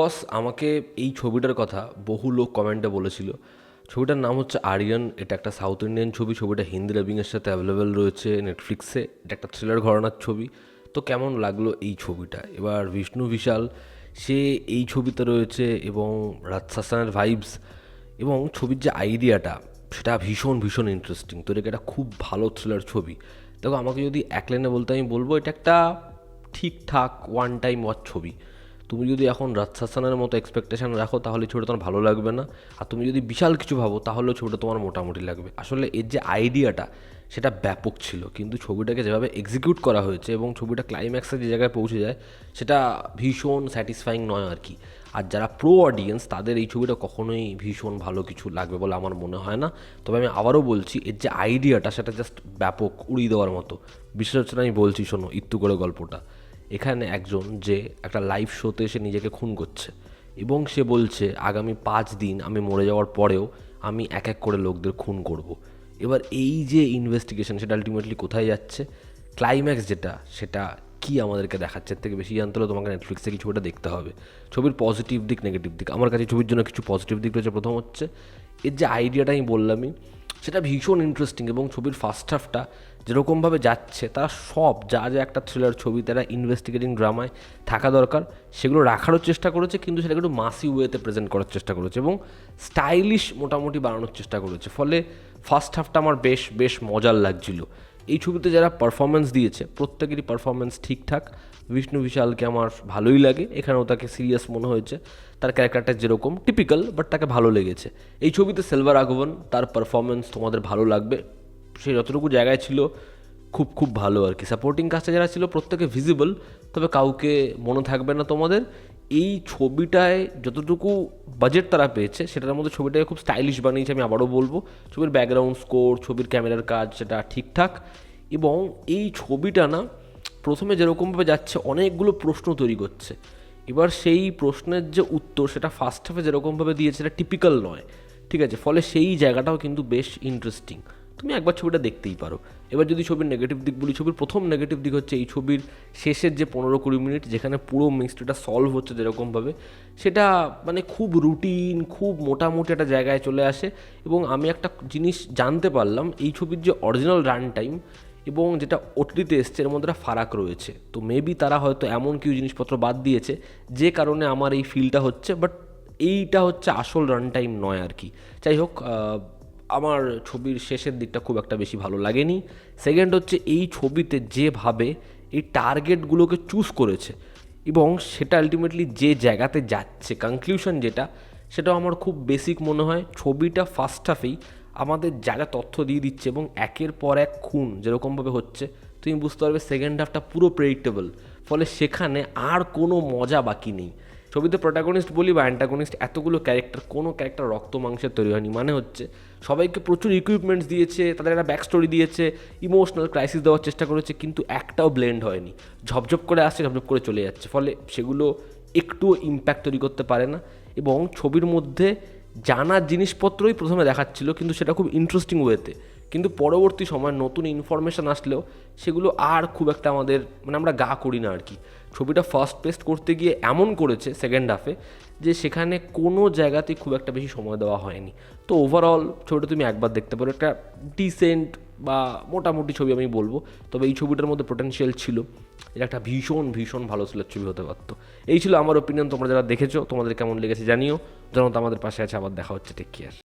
বস আমাকে এই ছবিটার কথা বহু লোক কমেন্টে বলেছিল। ছবিটার নাম হচ্ছে আরিয়ান এটা একটা সাউথ ইন্ডিয়ান ছবি, ছবিটা হিন্দি ডাবিংয়ের সাথে অ্যাভেলেবেল রয়েছে নেটফ্লিক্সে এটা একটা থ্রিলার ঘরানার ছবি। তো কেমন লাগল এই ছবিটা? এবার বিষ্ণু বিশাল সে এই ছবিতে রয়েছে এবং রাজশাসনের ভাইবস এবং ছবির যে আইডিয়াটা সেটা ভীষণ ভীষণ ইন্টারেস্টিং তো এটা খুব ভালো থ্রিলার ছবি। দেখো, আমাকে যদি এক লাইনে বলতে আমি বলব, এটা একটা ঠিকঠাক ওয়ান টাইম ওয়াচ ছবি। তুমি যদি এখন রাজশাসনের মতো এক্সপেকটেশন রাখো, তাহলে ছবিটা তোমার ভালো লাগবে না। আর তুমি যদি বিশাল কিছু ভাবো, তাহলেও ছবিটা তোমার মোটামুটি লাগবে। আসলে এর যে আইডিয়াটা সেটা ব্যাপক ছিল। কিন্তু ছবিটাকে যেভাবে এক্সিকিউট করা হয়েছে এবং ছবিটা ক্লাইম্যাক্সে যে জায়গায় পৌঁছে যায়, সেটা ভীষণ স্যাটিসফাইং নয় আর কি। আর যারা প্রো অডিয়েন্স তাদের এই ছবিটা কখনোই ভীষণ ভালো কিছু লাগবে বলে আমার মনে হয় না। তবে আমি আবারও বলছি, এর যে আইডিয়াটা সেটা জাস্ট ব্যাপক উড়িয়ে দেওয়ার মতো। বিশেষ হচ্ছে আমি বলছি, শোনো ইত্তু করে গল্পটা। এখানে একজন যে একটা লাইভ শোতে এসে নিজেকে খুন করছে এবং সে বলছে, আগামী পাঁচ দিন আমি মরে যাওয়ার পরেও আমি এক এক করে লোকদের খুন করব। এবার এই যে ইনভেস্টিগেশন সেটা আলটিমেটলি কোথায় যাচ্ছে? ক্লাইম্যাক্স যেটা, সেটা কি আমাদেরকে দেখাচ্ছে? থেকে বেশি জানতে হলে তোমাকে নেটফ্লিক্সে কিছু ছবিটা দেখতে হবে। ছবির পজিটিভ দিক নেগেটিভ দিক। আমার কাছে ছবির জন্য কিছু পজিটিভ দিক রয়েছে প্রথম হচ্ছে, এর যে আইডিয়াটা আমি বললামই সেটা ভীষণ ইন্টারেস্টিং এবং ছবির ফার্স্ট হাফটা যেরকমভাবে যাচ্ছে তারা সব যা যা একটা থ্রিলার ছবি, তারা ইনভেস্টিগেটিং ড্রামায় থাকা দরকার। সেগুলো রাখারও চেষ্টা করেছে, কিন্তু সেটাকে একটু মাসি ওয়েতে প্রেজেন্ট করার চেষ্টা করেছে এবং স্টাইলিশ মোটামুটি বানানোর চেষ্টা করেছে। ফলে ফার্স্ট হাফটা আমার বেশ বেশ মজার লাগছিল। এই ছবিতে যারা পারফরমেন্স দিয়েছে, প্রত্যেকেরই পারফরমেন্স ঠিকঠাক। বিষ্ণু বিশালকে আমার ভালোই লাগে, এখানেও তাকে সিরিয়াস মনে হয়েছে। তার ক্যারেক্টারটা যেরকম টিপিক্যাল বাট তাকে ভালো লেগেছে। এই ছবিতে সেলভার আগমন তার পারফরমেন্স তোমাদের ভালো লাগবে। সে যতটুকু জায়গায় ছিল, খুব খুব ভালো আর কি। সাপোর্টিং কাজটা যারা ছিল, প্রত্যেকে ভিজিবল তবে কাউকে মনে থাকবে না তোমাদের। এই ছবিটায় যতটুকু বাজেট তারা পেয়েছে, সেটার মধ্যে ছবিটাকে খুব স্টাইলিশ বানিয়েছে, আমি আবারও বলব। ছবির ব্যাকগ্রাউন্ড স্কোর ছবির ক্যামেরার কাজ, সেটা ঠিকঠাক। এবং এই ছবিটা না, প্রথমে যেরকমভাবে যাচ্ছে, অনেকগুলো প্রশ্ন তৈরি করছে। এবার সেই প্রশ্নের যে উত্তর, সেটা ফার্স্ট হাফে যেরকমভাবে দিয়েছে, সেটা টিপিক্যাল নয়। ঠিক আছে? ফলে সেই জায়গাটাও কিন্তু বেশ ইন্টারেস্টিং তুমি একবার ছবিটা দেখতেই পারো। এবার যদি ছবির নেগেটিভ দিক বলি, ছবির প্রথম নেগেটিভ দিক হচ্ছে এই ছবির শেষের যে পনেরো কুড়ি মিনিট, যেখানে পুরো মিস্ট্রিটা সলভ হচ্ছে যেরকমভাবে, সেটা মানে খুব রুটিন খুব মোটামুটি একটা জায়গায় চলে আসে। এবং আমি একটা জিনিস জানতে পারলাম, এই ছবির যে অরিজিনাল রান টাইম এবং যেটা ওটিতে এসছে, এর মধ্যে একটা ফারাক রয়েছে। তো মেবি তারা হয়তো এমন কিছু জিনিসপত্র বাদ দিয়েছে, যে কারণে আমার এই ফিলটা হচ্ছে বাট এইটা হচ্ছে আসল রান টাইম নয় আর কি। যাই হোক আমার ছবির শেষের দিকটা খুব একটা বেশি ভালো লাগেনি। সেকেন্ড হচ্ছে এই ছবিতে যেভাবে এই টার্গেটগুলোকে চুজ করেছে এবং সেটা আলটিমেটলি যে জায়গাতে যাচ্ছে কনক্লিউশন যেটা, সেটাও আমার খুব বেসিক মনে হয়। ছবিটা ফার্স্ট হাফেই আমাদের জায়গা তথ্য দিয়ে দিচ্ছে এবং একের পর এক খুন যেরকমভাবে হচ্ছে, তুমি বুঝতে পারবে সেকেন্ড হাফটা পুরো প্রেডিক্টেবল ফলে সেখানে আর কোনো মজা বাকি নেই। ছবিতে প্রোটাগনিস্ট বলি বা অ্যান্টাগনিস্ট এতগুলো ক্যারেক্টার কোনো ক্যারেক্টার রক্ত মাংসের তৈরি হয়নি। মানে হচ্ছে, সবাইকে প্রচুর ইকুইপমেন্টস দিয়েছে, তাদের একটা ব্যাক স্টোরি দিয়েছে ইমোশনাল ক্রাইসিস দেওয়ার চেষ্টা করেছে, কিন্তু একটাও ব্লেন্ড হয়নি। ঝপঝপ করে আসছে, ঝপঝপ করে চলে যাচ্ছে। ফলে সেগুলো একটুও ইম্প্যাক্ট তৈরি করতে পারে না। এবং ছবির মধ্যে জানার জিনিসপত্রই প্রথমে দেখাচ্ছিল, কিন্তু সেটা খুব ইন্টারেস্টিং ওয়েতে কিন্তু পরবর্তী সময় নতুন ইনফরমেশান আসলেও সেগুলো আর খুব একটা আমাদের মানে আমরা গা করি না আর কি। ছবিটা ফার্স্ট পেস্ট করতে গিয়ে এমন করেছে সেকেন্ড হাফে যে সেখানে কোনো জায়গাতে খুব একটা বেশি সময় দেওয়া হয়নি। তো ওভারঅল ছবিটা তুমি একবার দেখতে পারো, একটা ডিসেন্ট বা মোটামুটি ছবি আমি বলব, তবে এই ছবিটার মধ্যে পোটেনশিয়াল ছিল। এটা একটা ভীষণ ভীষণ ভালো সিলের ছবি হতে পারতো। এই ছিল আমার ওপিনিয়ন তোমরা যারা দেখেছ, তোমাদের কেমন লেগেছে জানিও। যেন আমাদের পাশে আছে, আবার দেখা হচ্ছে টেক কেয়ার